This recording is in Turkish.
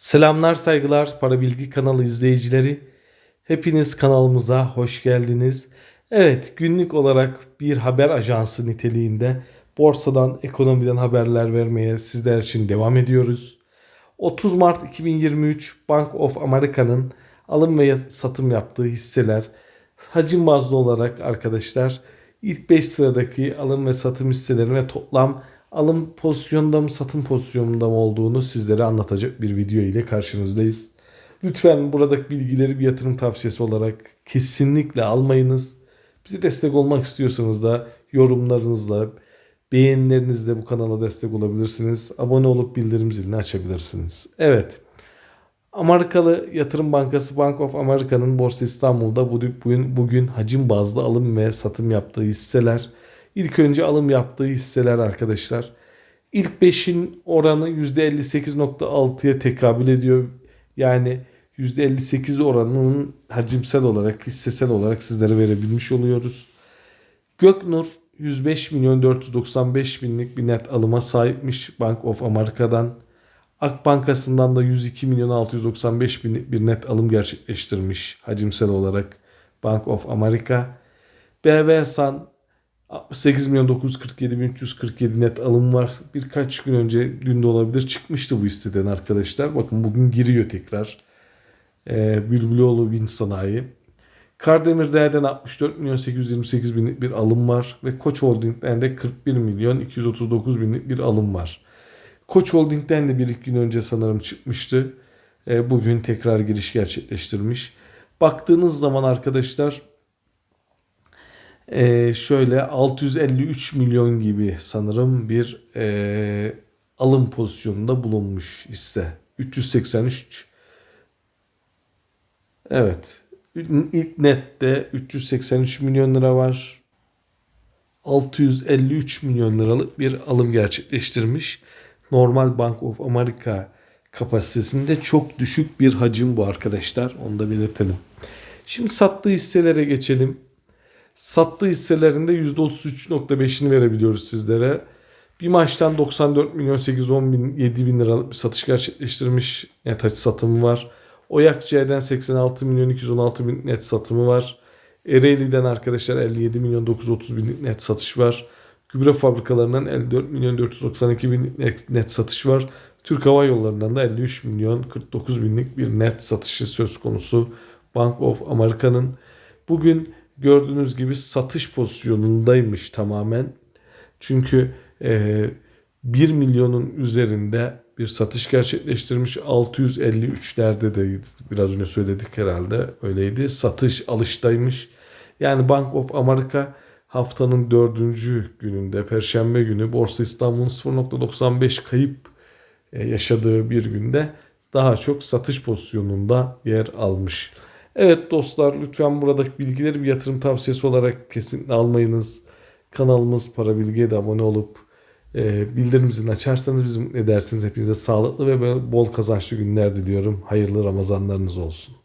Selamlar saygılar Para Bilgi kanalı izleyicileri. Hepiniz kanalımıza hoş geldiniz. Evet günlük olarak bir haber ajansı niteliğinde borsadan ekonomiden haberler vermeye sizler için devam ediyoruz. 30 Mart 2023 Bank of America'nın alım ve satım yaptığı hisseler hacim bazlı olarak arkadaşlar ilk 5 sıradaki alım ve satım hisseleri ve toplam alım pozisyonunda mı satım pozisyonunda mı olduğunu sizlere anlatacak bir video ile karşınızdayız. Lütfen buradaki bilgileri bir yatırım tavsiyesi olarak kesinlikle almayınız. Bize destek olmak istiyorsanız da yorumlarınızla, beğenilerinizle bu kanala destek olabilirsiniz. Abone olup bildirim zilini açabilirsiniz. Evet. Amerikalı Yatırım Bankası Bank of America'nın Borsa İstanbul'da bugün, bugün hacim bazlı alım ve satım yaptığı hisseler. İlk önce alım yaptığı hisseler arkadaşlar. İlk 5'in oranı %58.6'ya tekabül ediyor. Yani %58 oranının hacimsel olarak, hissesel olarak sizlere verebilmiş oluyoruz. Göknur 105 milyon 495 binlik bir net alıma sahipmiş Bank of America'dan. Ak Bankası'ndan da 102 milyon 695 binlik bir net alım gerçekleştirmiş hacimsel olarak Bank of America. BV San 68 milyon 947 bin 347 net alım var. Birkaç gün önce dün de olabilir çıkmıştı bu hisseden arkadaşlar. Bakın bugün giriyor tekrar. Ee, Bülbüloğlu Win Sanayi. Kardemir Değer'den 64 milyon 828 binlik bir alım var. Ve Koç Holding'den de 41 milyon 239 binlik bir alım var. Koç Holding'den de bir iki gün önce sanırım çıkmıştı. Ee, bugün tekrar giriş gerçekleştirmiş. Baktığınız zaman arkadaşlar e, şöyle 653 milyon gibi sanırım bir e, alım pozisyonunda bulunmuş hisse. 383 Evet. İlk nette 383 milyon lira var. 653 milyon liralık bir alım gerçekleştirmiş. Normal Bank of America kapasitesinde çok düşük bir hacim bu arkadaşlar. Onu da belirtelim. Şimdi sattığı hisselere geçelim. Sattığı hisselerinde %33.5'ini verebiliyoruz sizlere. Bir maçtan 94 milyon 810 bin 7 bin liralık bir satış gerçekleştirmiş. Net açı satımı var. Oyak C'den 86 milyon 216 bin net satımı var. Ereğli'den arkadaşlar 57 milyon 930 bin net satış var. Gübre fabrikalarından 54 milyon 492 bin net, net satış var. Türk Hava Yolları'ndan da 53 milyon 49 binlik bir net satışı söz konusu. Bank of America'nın bugün gördüğünüz gibi satış pozisyonundaymış tamamen. Çünkü e, 1 milyonun üzerinde bir satış gerçekleştirmiş. 653'lerde de biraz önce söyledik herhalde öyleydi. Satış alıştaymış. Yani Bank of America haftanın dördüncü gününde Perşembe günü Borsa İstanbul'un 0.95 kayıp e, yaşadığı bir günde daha çok satış pozisyonunda yer almış. Evet dostlar lütfen buradaki bilgileri bir yatırım tavsiyesi olarak kesinlikle almayınız. Kanalımız Para Bilgi'ye de abone olup e, bildirim zilini açarsanız bizim edersiniz. Hepinize sağlıklı ve bol kazançlı günler diliyorum. Hayırlı Ramazanlarınız olsun.